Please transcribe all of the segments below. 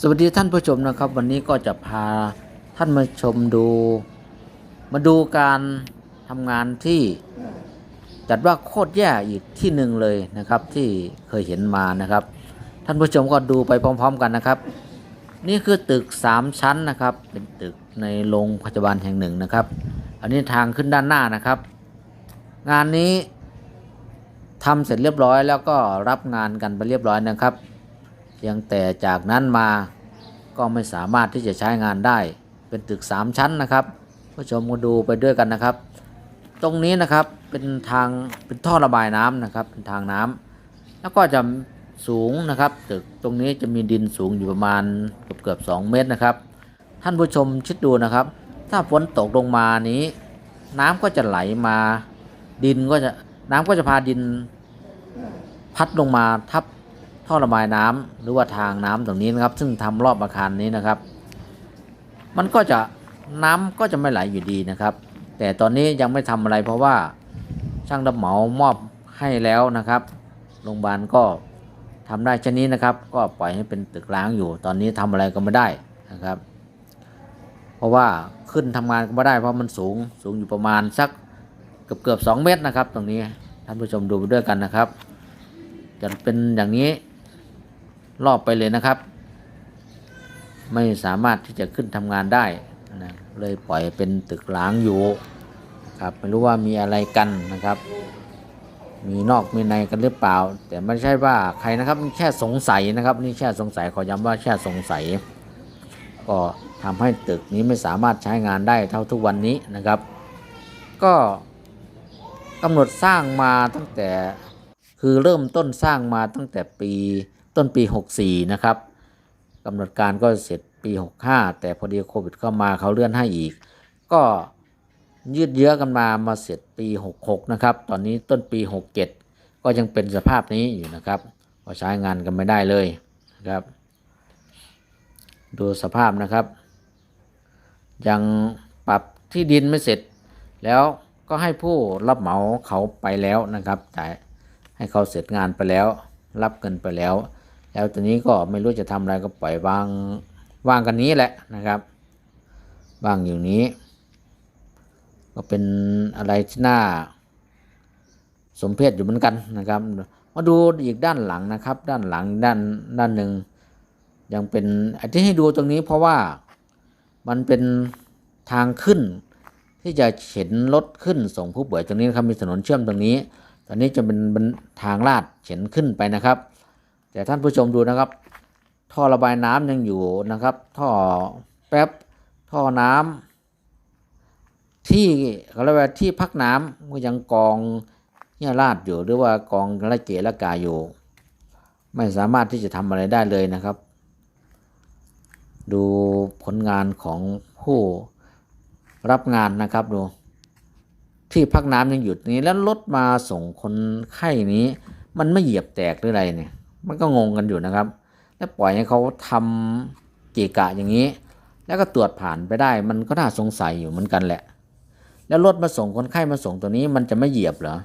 สวัสดีท่านผู้ชมนะครับ วันนี้ก็จะพาท่านมาชมดู มาดูการทำงานที่จัดว่าโคตรแย่อีกที่หนึ่งเลยนะครับ ที่เคยเห็นมานะครับ ท่านผู้ชมก็ดูไปพร้อม ๆ กันนะครับ นี่คือตึก 3 ชั้นนะครับ เป็นตึกในโรงพยาบาลแห่งหนึ่งนะครับ อันนี้ทางขึ้นด้านหน้านะครับ งานนี้ทำเสร็จเรียบร้อยแล้วก็รับงานกันไปเรียบร้อยนะครับ พียงแต่จากนั้นมาก็ไม่สามารถที่จะใช้งานได้เป็นตึก 3 ชั้นนะครับผู้ชมก็ดูไปด้วยกันนะครับ ตรงนี้นะครับเป็นทางเป็นท่อระบายน้ำนะครับเป็นทางน้ำแล้วก็จะสูงนะครับตึกตรงนี้จะมีดินสูงอยู่ประมาณเกือบเกือบ2เมตรนะครับ ท่านผู้ชมคิดดูนะครับ ถ้าฝนตกลงมานี้ น้ำก็จะไหลมา ดินก็จะน้ำก็จะพาดินพัดลงมาทับ ท่อระบายน้ำหรือว่าทางน้ำตรงนี้นะครับ ซึ่งทำรอบอาคารนี้นะครับ มันก็จะน้ำก็จะไม่ไหลอยู่ดีนะครับ แต่ตอนนี้ยังไม่ทำอะไรเพราะว่าช่างรับเหมามอบให้แล้วนะครับโรงพยาบาลก็ทำได้เช่นนี้นะครับ ก็ปล่อยให้เป็นตึกร้างอยู่ ตอนนี้ทำอะไรก็ไม่ได้นะครับ เพราะว่าขึ้นทำงานก็ไม่ได้เพราะมันสูงสูงอยู่ประมาณสักเกือบเกือบสองเมตรนะครับ ตรงนี้ท่านผู้ชมดูไปด้วยกันนะครับ จะเป็นอย่างนี้ รอบไปเลยนะครับ ไม่สามารถที่จะขึ้นทำงานได้นะเลยปล่อยเป็นตึกล้างอยู่ครับไม่รู้ว่ามีอะไรกันนะครับ มีนอกมีในกันหรือเปล่า แต่ไม่ใช่ว่าใครนะครับแค่สงสัยนะครับนี่แค่สงสัยขอย้ำว่าแค่สงสัย ก็ทำให้ตึกนี้ไม่สามารถใช้งานได้เท่าทุกวันนี้นะครับ ก็กำหนดสร้างมาตั้งแต่คือเริ่มต้นสร้างมาตั้งแต่ปี ต้นปี 64 นะครับกำหนดการก็เสร็จปี 65 แต่พอดีโควิดเข้ามาเขาเลื่อนให้อีก ก็ยืดเยื้อกันมามาเสร็จปี 66 นะครับ ตอนนี้ต้นปี 67 ก็ยังเป็นสภาพนี้อยู่นะครับก็ใช้งานกันไม่ได้เลยนะครับ ดูสภาพนะครับ ยังปรับที่ดินไม่เสร็จ แล้วก็ให้ผู้รับเหมาเขาไปแล้วนะครับจ่ายให้เขาเสร็จงานไปแล้ว รับเงินไปแล้ว แล้วตอนนี้ก็ไม่รู้จะทำอะไรก็ปล่อยวางวางกันนี้แหละนะครับวางอยู่นี้ ก็เป็นอะไรที่น่า สมเพชอยู่เหมือนกันนะครับ มาดูอีกด้านหลังนะครับ ด้านหลังด้านด้านหนึ่งยังเป็นอที่ให้ดูตรงนี้เพราะว่ามันเป็นทางขึ้น ที่จะเข็นรถขึ้นส่งผู้ป่วยตรงนี้นะครับมีถนนเชื่อมตรงนี้ ตอนนี้จะเป็นทางลาดเข็นขึ้นไปนะครับ แต่ท่านผู้ชมดูนะครับ ท่อระบายน้ำยังอยู่นะครับ ท่อแป๊บท่อน้ำที่เขาเรียกว่าที่พักน้ำก็ยังกองเนี่ยลาดอยู่หรือว่ากองละเกละกาอยู่ ไม่สามารถที่จะทำอะไรได้เลยนะครับ ดูผลงานของผู้รับงานนะครับดูที่พักน้ำยังหยุดนี้แล้วรถมาส่งคนไข้นี้ มันไม่เหยียบแตกหรืออะไรเนี่ย มันก็งงกันอยู่นะครับ แล้วปล่อยให้เขาทำเกะกะอย่างนี้ แล้วก็ตรวจผ่านไปได้ มันก็น่าสงสัยอยู่เหมือนกันแหละ แล้วรถมาส่งคนไข้มาส่งตัวนี้มันจะไม่เหยียบเหรอ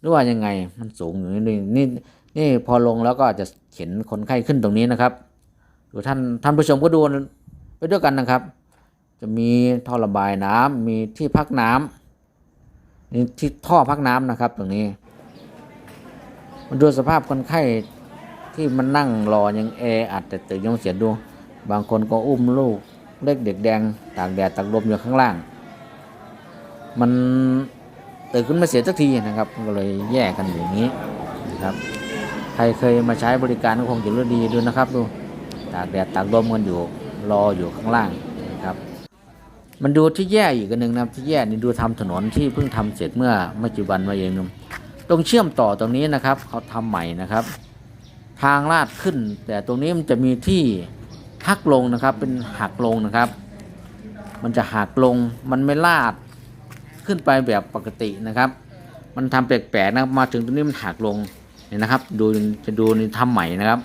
หรือว่ายังไงมันสูงอยู่นี่นี่นี่พอลงแล้วก็จะเข็นคนไข้ขึ้นตรงนี้นะครับดูท่านท่านผู้ชมก็ดูไปด้วยกันนะครับ จะมีท่อระบายน้ำมีที่พักน้ำนี่ที่ท่อพักน้ำนะครับ ตรงนี้ มันดูสภาพคนไข้ ที่มันนั่งรอยังแออัดแต่ตึกยังเสียดู บางคนก็อุ้มลูกเล็กเด็กแดงตากแดดตากลมอยู่ข้างล่าง มันตื่นขึ้นมาเสียสักทีนะครับก็เลยแยกกันอย่างนี้นะครับ ใครเคยมาใช้บริการก็คงจะรู้ดีดูนะครับดูตากแดดตากลมกันอยู่รออยู่ข้างล่างนะครับ มันดูที่แย่อีกอันหนึ่งนะครับที่แย่นี่ดูทำถนนที่เพิ่งทำเสร็จเมื่อไม่กี่วันมาเองนะตรงเชื่อมต่อตรงนี้นะครับเขาทำใหม่นะครับ ทางลาดขึ้น แต่ตรงนี้มันจะมีที่หักลงนะครับ เป็นหักลงนะครับ มันจะหักลงมันไม่ลาดขึ้นไปแบบปกตินะครับ มันทำแปลกๆนะมาถึงตรงนี้มันหักลงเนี่ยนะครับ ดูจะดูในี่ทำใหม่นะครับ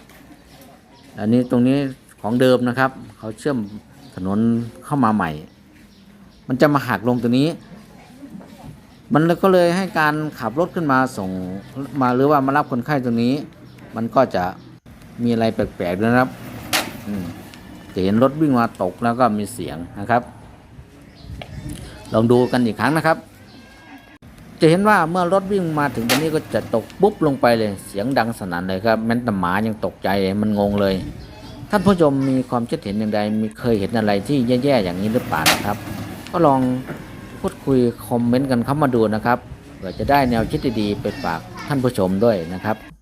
อันนี้ตรงนี้ของเดิมนะครับ เขาเชื่อมถนนเข้ามาใหม่ มันจะมาหักลงตัวนี้ มันก็เลยให้การขับรถขึ้นมาส่งมาหรือว่ามารับคนไข้ตรงนี้ มันก็จะมีอะไรแปลกๆด้วยนะครับจะเห็นรถวิ่งมาตกแล้วก็มีเสียงนะครับ ลองดูกันอีกครั้งนะครับ จะเห็นว่าเมื่อรถวิ่งมาถึงตรงนี้ก็จะตกปุ๊บลงไปเลยเสียงดังสนั่นเลยครับแม้แต่หมายังตกใจมันงงเลย ท่านผู้ชมมีความคิดเห็นอย่างใดมีเคยเห็นอะไรที่แย่ๆอย่างนี้หรือเปล่านะครับ ก็ลองพูดคุยคอมเมนต์กันเข้ามาดูนะครับเพื่อจะได้แนวคิดดีๆไปฝากท่านผู้ชมด้วยนะครับ